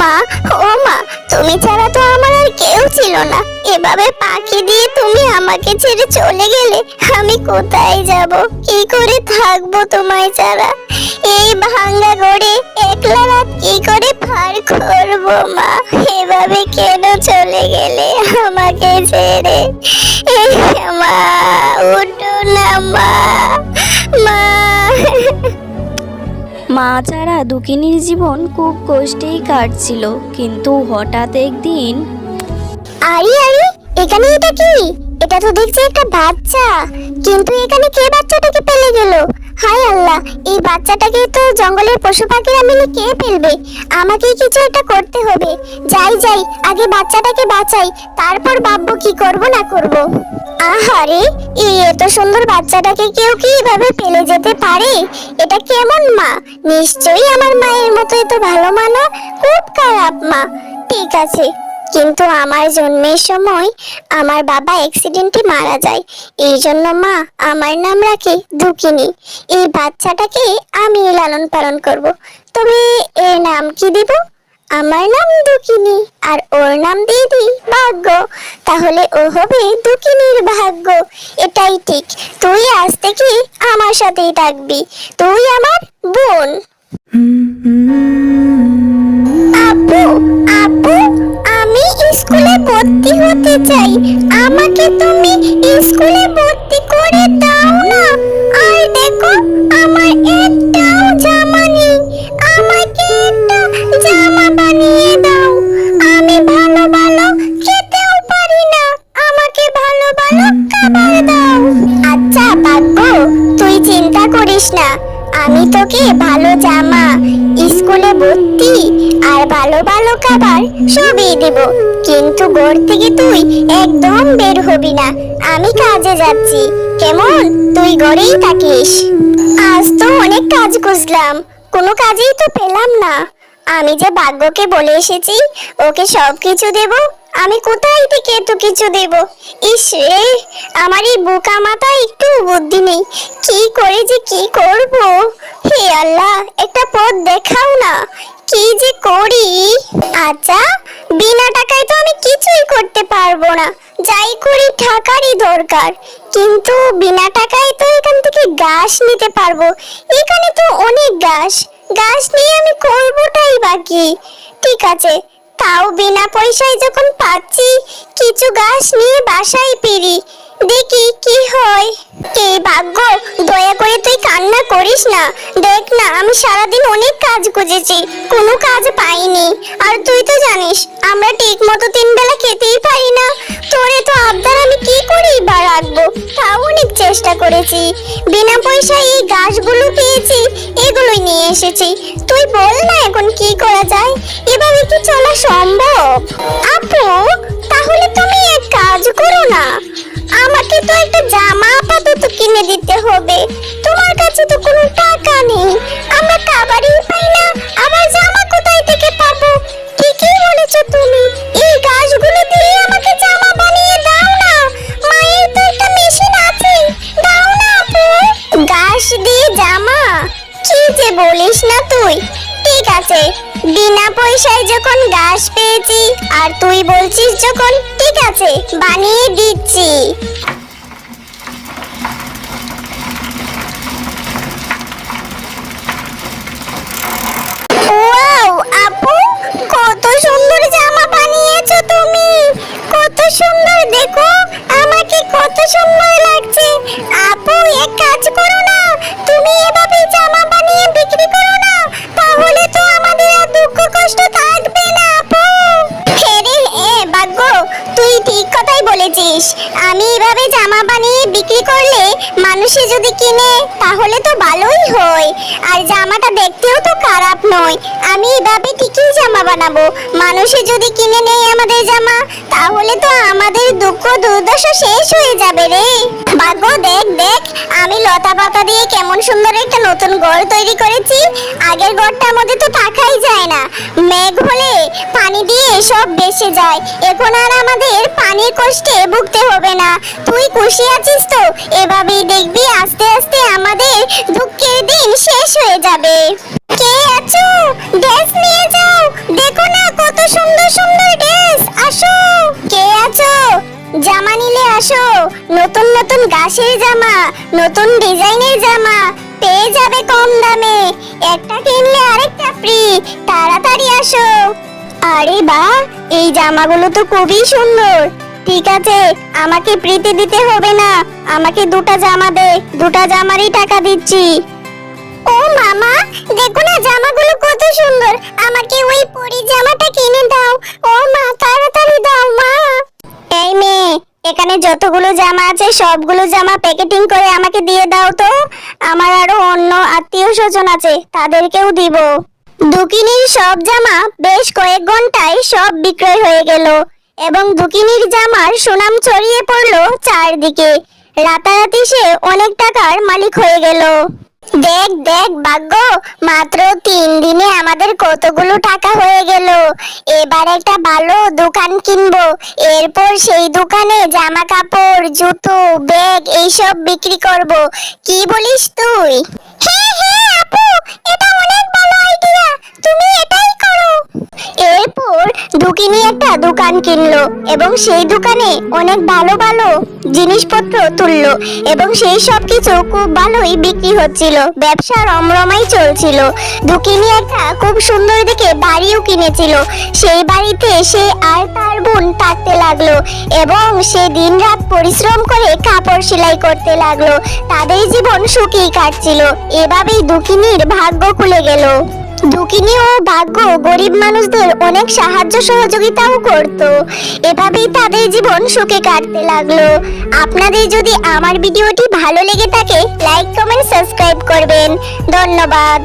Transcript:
মা, ও মা, তুমি ছাড়া তো আমার আর কেউ ছিল না। এভাবে পাখি দিয়ে তুমি আমাকে ছেড়ে চলে গেলে আমি কোথায় যাব? কি করে থাকব তোমায় ছাড়া? এই ভাঙ্গা গড়ে একলা রাত কি করে পার করব মা? এভাবে কেন চলে গেলে আমাকে ছেড়ে? মা, উঠো না মা। মা ছাড়া দুকিনীর জীবন খুব কষ্টেই কাটছিল, কিন্তু হঠাৎ একদিন আরে আরে, এখানে এটা কি? এটা তো দেখছি একটা বাচ্চা। কিন্তু এখানে কে বাচ্চাটাকে ফেলে গেল? হায় আল্লাহ, এই বাচ্চাটাকে তো জঙ্গলের পশু পাখিরা মিলে কে ফেলবে? আমাকেই কিছু একটা করতে হবে। যাই যাই, আগে বাচ্চাটাকে বাঁচাই, তারপর ভাববো কি করব না করব। আহারে এই এত সুন্দর বাচ্চাটাকে কেউ কি এভাবে ফেলে যেতে পারে? এটা কেমন মা? নিশ্চয়ই আমার মায়ের মতো এত ভালো মা না খুব খারাপ মা। ঠিক আছে, কিন্তু আমার জন্মের সময় আমার বাবা অ্যাক্সিডেন্টে মারা যায়। এই জন্য মা, আমার নাম রাখে দুকিনি এই বাচ্চাটাকে আমি লালন পালন করব। তবে এর নাম কি দিব? আমার নাম দুকিনি আর ওর নাম দিয়ে দিই ভাগ্য। তাহলে ও হবে দুকিনির ভাগ্য। এটাই ঠিক। তুই আজ থেকে আমার সাথেই থাকবি। তুই আমার বোন। আপু আপু, আমি স্কুলে ভর্তি হতে চাই। আমাকে তুমি স্কুলে ভর্তি করে দাও না। আর দেখো, আমার আমি ভালো জামা, স্কুলে ভর্তি, আর ভালো ভালো খাবার সবই দেব। কিন্তু ঘর থেকে তুই একদম বের হবি না। আমি কাজে যাচ্ছি। কেমন? তুই ঘরেই থাকিস। আজ তো অনেক কাজ খুঁজলাম। কোনো কাজেই তো পেলাম না। আমি যে ভাগ্যকে বলে এসেছি, ওকে সব কিছু দেব। আমি কোথায় থেকে এত কিছু দেব? ইস রে! আমার এই বোকা মাথা একটু বুদ্ধি নেই। কি করে যে কি করব? হে আল্লাহ, একটা পথ দেখাও না। কি যে করি? আচ্ছা বিনা টাকায় তো আমি কিছুই করতে পারব না। যাই করি টাকারই দরকার। কিন্তু বিনা টাকায় তো এখান থেকে ঘাস নিতে পারব। এখানে তো অনেক ঘাস। গাছ নিয়ে আমি করবোটাই বাকি। ঠিক আছে, তাও বিনা পয়সায় যখন পাচ্ছি, কিছু গাছ নিয়ে বাসায় ফিরি। দেখি কি হয়। এই ভাগ্য? দয়া করে তুই কান্না করিস না। দেখ না, আমি সারাদিন অনেক কাজ খুঁজেছি, কোনো কাজ পাইনি। আর তুই তো জানিস, আমরা ঠিক মতো তিন বেলা খেতেই পারি না। তোরে তো আবদার, আমি কি করি বা রাখব? তাও অনেক চেষ্টা করেছি। বিনা পয়সায় এই গাছগুলো পেয়েছি, এগুলোই নিয়ে এসেছি। তুই বল না এখন কি করা যায়? এভাবে কিনে দিতে হবে। তোমার কাছে তো কোনো টাকা নেই। আমরা খাবারই পাই না। আবার জামা কোথায় থেকে পাবো? ঠিকই বলেছ তুমি। এই গাছগুলো দিয়ে আমাকে জামা বানিয়ে দাও না। মায়ের তো একটা মেশিন আছে। দাও না আপু। গাছ দিয়ে জামা? কি যে বলিস না তুই। ঠিক আছে। বিনা পয়সায় যখন গাছ পেয়েছি, আর তুই বলছিস যখন, ঠিক আছে, বানিয়ে দিচ্ছি। কাজ করো না। তুমি এভাবে জামা বানিয়ে বিক্রি করো না। তাহলে তো আমাদের আর দুঃখ কষ্ট থাকবে না, আপু। হেরে এ ভাগ্য, তুই ঠিক কথাই বলেছিস। আমি এভাবে জামা বানিয়ে বিক্রি করলে মানুষে যদি কিনে, তাহলে তো ভালোই হয়। আর জামাটা দেখতেও তো খারাপ নয়। আমি এভাবে ঠিকই জামা বানাবো। মানুষে যদি কিনে নেয় আমাদের জামা, তাহলে তো আমাদের দুঃখ দুর্দশা শেষ হয়ে যাবে রে। ভাগ্য, দেখ দেখ, আমি লতা পাতা দিয়ে কেমন সুন্দর একটা নতুন ঘর তৈরি করেছি। আগের ঘরটার মধ্যে তো থাকাই যায় না। মেঘ হলে পানি দিয়ে সব বেসে যায়। এখন আর আমাদের পানির কষ্টে ভুগতে হবে না। তুই খুশি আছিস তো, এভাবেই দেখবি আস্তে আস্তে আমাদের দুঃখের দিন শেষ হয়ে যাবে। কে আছো? ড্রেস নিয়ে যাও। দেখো না কত সুন্দর সুন্দর ড্রেস। আসো। কে আছো? জামা নিলে আসো। নতুন নতুন গাছের জামা, নতুন ডিজাইনের জামা, পেয়ে যাবে কম দামে। একটা কিনলে আরেকটা ফ্রি তাড়াতাড়ি আসো। আরে বা, এই জামাগুলো তো খুবই সুন্দর। ঠিক আছে, আমাকে প্রীতি দিতে হবে না। আমাকে দুটো জামা দে, দুটো জামারই টাকা দিচ্ছি। ও মামা, দেখো না জামাগুলো কত সুন্দর। আমাকে ওই পরি জামাটা কিনে দাও। ও মা, তাড়াতাড়ি দাও, মা। এই মেয়ে, এখানে যতগুলো জামা আছে, সবগুলো জামা প্যাকেটিং করে আমাকে দিয়ে দাও তো। আমার আরও অন্য আত্মীয় স্বজন আছে, তাদেরকেও দিব। দুকিনির সব জামা বেশ কয়েক ঘন্টায় সব বিক্রয় হয়ে গেল। এবং দুকিনির জামার সুনাম ছড়িয়ে পড়ল চারদিকে। রাতারাতি সে অনেক টাকার মালিক হয়ে গেল। দেখ দেখ, ভাগ্য, মাত্র তিন দিনে আমাদের কতগুলো টাকা হয়ে গেল। এবার একটা ভালো দোকান কিনবো। এরপর সেই দোকানে জামা কাপড় জুতো, ব্যাগ এইসব বিক্রি করব। কি বলিস তুই? হ্যাঁ হ্যাঁ আপু, এটা অনেক ভালো আইডিয়া তুমি এটাই এরপর দুকিনি একটা দোকান কিনলো এবং সেই দোকানে অনেক ভালো ভালো জিনিসপত্র তুললো এবং সেই সব কিছু খুব ভালোই বিক্রি হচ্ছিল। ব্যবসা রমরমাই চলছিল। দুকিনি একটা খুব সুন্দর দেখে বাড়িও কিনেছিল। সেই বাড়িতে সে আর তার বোন থাকতে লাগল এবং সে দিনরাত পরিশ্রম করে কাপড় সেলাই করতে লাগল। তাদের জীবন সুখেই কাটছিল। এভাবেই দুকিনির ভাগ্য খুলে গেল। দুকিনি ও ভাগ্য গরিব মানুষদের অনেক সাহায্য সহযোগিতাও করত। এভাবেই তাদের জীবন সুখে কাটতে লাগল। আপনাদের যদি আমার ভিডিওটি ভালো লেগে থাকে লাইক কমেন্ট সাবস্ক্রাইব করবেন। ধন্যবাদ।